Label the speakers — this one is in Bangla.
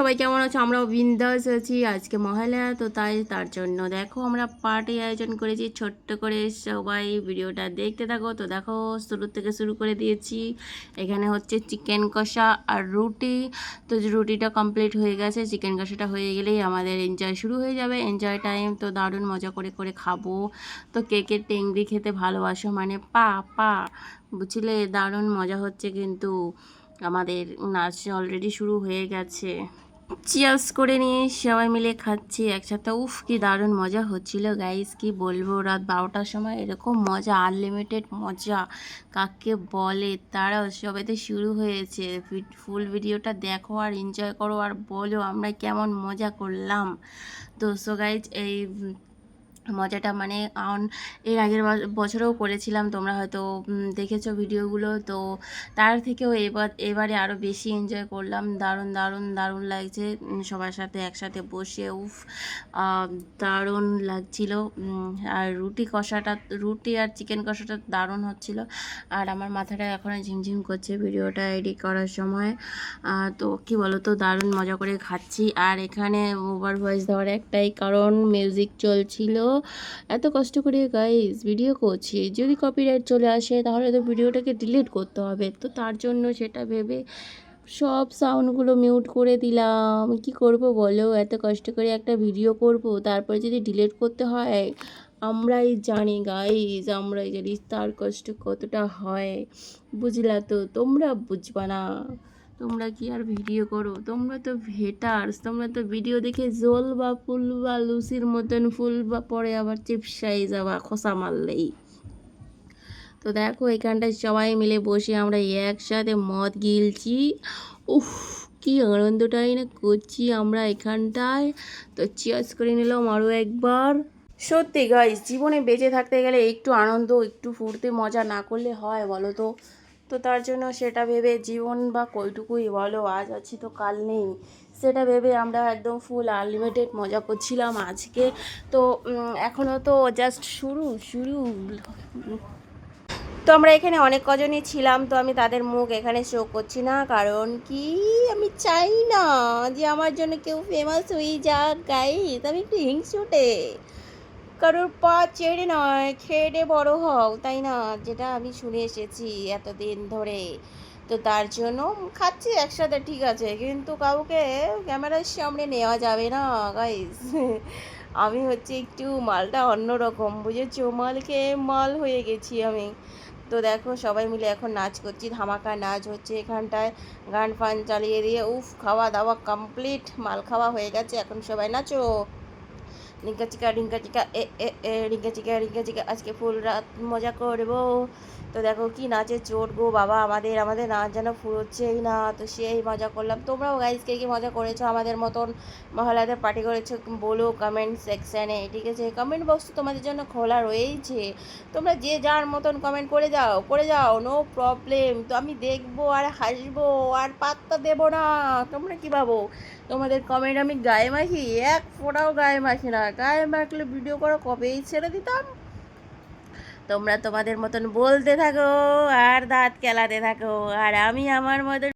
Speaker 1: সবাই কেমন আছো? আমরাও বিন্দাস আছি, আজকে মহালয়া, তো তাই তার জন্য দেখো আমরা পার্টি আয়োজন করেছি, ছোট্ট করে সবাই ভিডিওটা দেখতে থাকো। তো দেখো, শুরু থেকে শুরু করে দিয়েছি। এখানে হচ্ছে চিকেন কষা আর রুটি। তো রুটিটা কমপ্লিট হয়ে গেছে, চিকেন কষাটা হয়ে গেলেই আমাদের এনজয় শুরু হয়ে যাবে। এনজয় টাইম তো দারুণ মজা করে করে খাব। তো কেকের টেংরি খেতে ভালোবাসো মানে পা পা। বুঝলে? দারুণ মজা হচ্ছে কিন্তু আমাদের, নাচ অলরেডি শুরু হয়ে গেছে। চিয়ার্স করে নিয়ে সবাই মিলে খাচ্ছি একসাথে। উফ, কি দারুণ মজা হচ্ছিল গাইস কি বলব? রাত বারোটার সময় এরকম মজা আনলিমিটেড মজা, কাকে বলে? তারাও সবেতে শুরু হয়েছে। ফুল ভিডিওটা দেখো আর এনজয় করো আর বলো আমরা কেমন মজা করলাম। তো সো গাইজ এই মজাটা মানে অন এর আগের বছরেও করেছিলাম, তোমরা হয়তো দেখেছ ভিডিওগুলো। তো তার থেকেও এবার, এবারে আরও বেশি এনজয় করলাম। দারুণ দারুণ দারুণ লাগছে সবার সাথে একসাথে বসে, উফ দারুণ লাগছিল। আর রুটি কষাটা, রুটি আর চিকেন কষাটা দারুণ হচ্ছিল। আর আমার মাথাটা এখনও ঝিমঝিম করছে ভিডিওটা এডিট করার সময়। তো কি বলো তো দারুণ মজা করে খাচ্ছি। আর এখানে ওভার ভয়েস দেওয়ার একটাই কারণ মিউজিক চলছিল। এত কষ্ট করে গাইস ভিডিও করছি, যদি কপিরাইট চলে আসে তাহলে তো ভিডিওটাকে ডিলিট করতে হবে। তো তার জন্য সেটা ভেবে সব সাউন্ডগুলো মিউট করে দিলাম। কি করব বলো? এত কষ্ট করে একটা ভিডিও করব, তারপরে যদি ডিলিট করতে হয়, আমরাই জানি গাইজ আমরাই জানি তার কষ্ট কতটা হয়। বুঝলা তো? তোমরা বুঝবা না। তোমরা কি আর ভিডিও করো? তোমরা তো ভেটার্স তোমরা তো ভিডিও দেখে জল বা ফুল বা লুসির মতন ফুল বা পরে আবার চিপসাই যাওয়া খোসা মারলেই। তো দেখো, এখানটায় সবাই মিলে বসে আমরা একসাথে মদ গিলছি। উফ, কি আনন্দটাই না করছি আমরা এখানটায়। তো চিয়ার্স করে নিলাম আরও একবার। সত্যি গাইস জীবনে বেঁচে থাকতে গেলে একটু আনন্দ, একটু ফুর্তি, মজা না করলে হয় বলো তো? তো তার জন্য সেটা ভেবে জীবন বা কইটুকুই বলো, আজ আছি তো কাল নেই। সেটা ভেবে আমরা একদম ফুল আনলিমিটেড মজা করছিলাম আজকে। তো এখনও তো জাস্ট শুরু শুরু। তো আমরা এখানে অনেক কজনই ছিলাম, তো আমি তাদের মুখ এখানে শো করছি না, কারণ কি? আমি চাই না যে আমার জন্য কেউ ফেমাস হয়ে যাক গাইস আমি একটু হিংসুটে। কারোর পা চেড়ে নয়, খেয়ে বড় হও, তাই না? যেটা আমি শুনে এসেছি এতদিন ধরে। তো তার জন্য খাচ্ছি একসাথে, ঠিক আছে। কিন্তু কাউকে ক্যামেরার সামনে নেওয়া যাবে না গাইস আমি হচ্ছে একটু মালটা অন্যরকম বুঝেছ? মালকে মাল হয়ে গেছি আমি। তো দেখো, সবাই মিলে এখন নাচ করছি, ধামাকা নাচ হচ্ছে এখানটায়। গান ফান চালিয়ে দিয়ে, উফ, খাওয়া দাওয়া কমপ্লিট মাল খাওয়া হয়ে গেছে, এখন সবাই নাচো। রিঙ্কা চিকা রিঙ্কা চিকা, এ এ এ, রিঙ্কা চিকা রিঙ্কা চিকা, আজকে ফুল রাত মজা করব। তো দেখো কি নাচে চোট গো বাবা আমাদের আমাদের নাচ যেন ফুরোচ্ছেই না। তো সেই মজা করলাম। তোমরাও গাইজ কে কি মজা করেছ? আমাদের মতন মহলাদের পার্টি করেছ? বলো কমেন্ট সেকশানে ঠিক আছে? কমেন্ট বক্স তো তোমাদের জন্য খোলা রয়েইছে। তোমরা যে যার মতন কমেন্ট করে যাও করে যাও নো প্রবলেম তো আমি দেখব আর হাসবো আর পাত্তা দেবো না। তোমরা কী ভাবো? তোমাদের কমেন্ট আমি গায়ে মাখি? এক ফোঁটাও গায়ে মাখি না। গায়ে মাখলে ভিডিও করো কবেই ছেড়ে দিতাম? তোমরা তোমাদের মতন বলতে থাকো আর দাঁত কেলাতে থাকো। আর আমি আমার মতন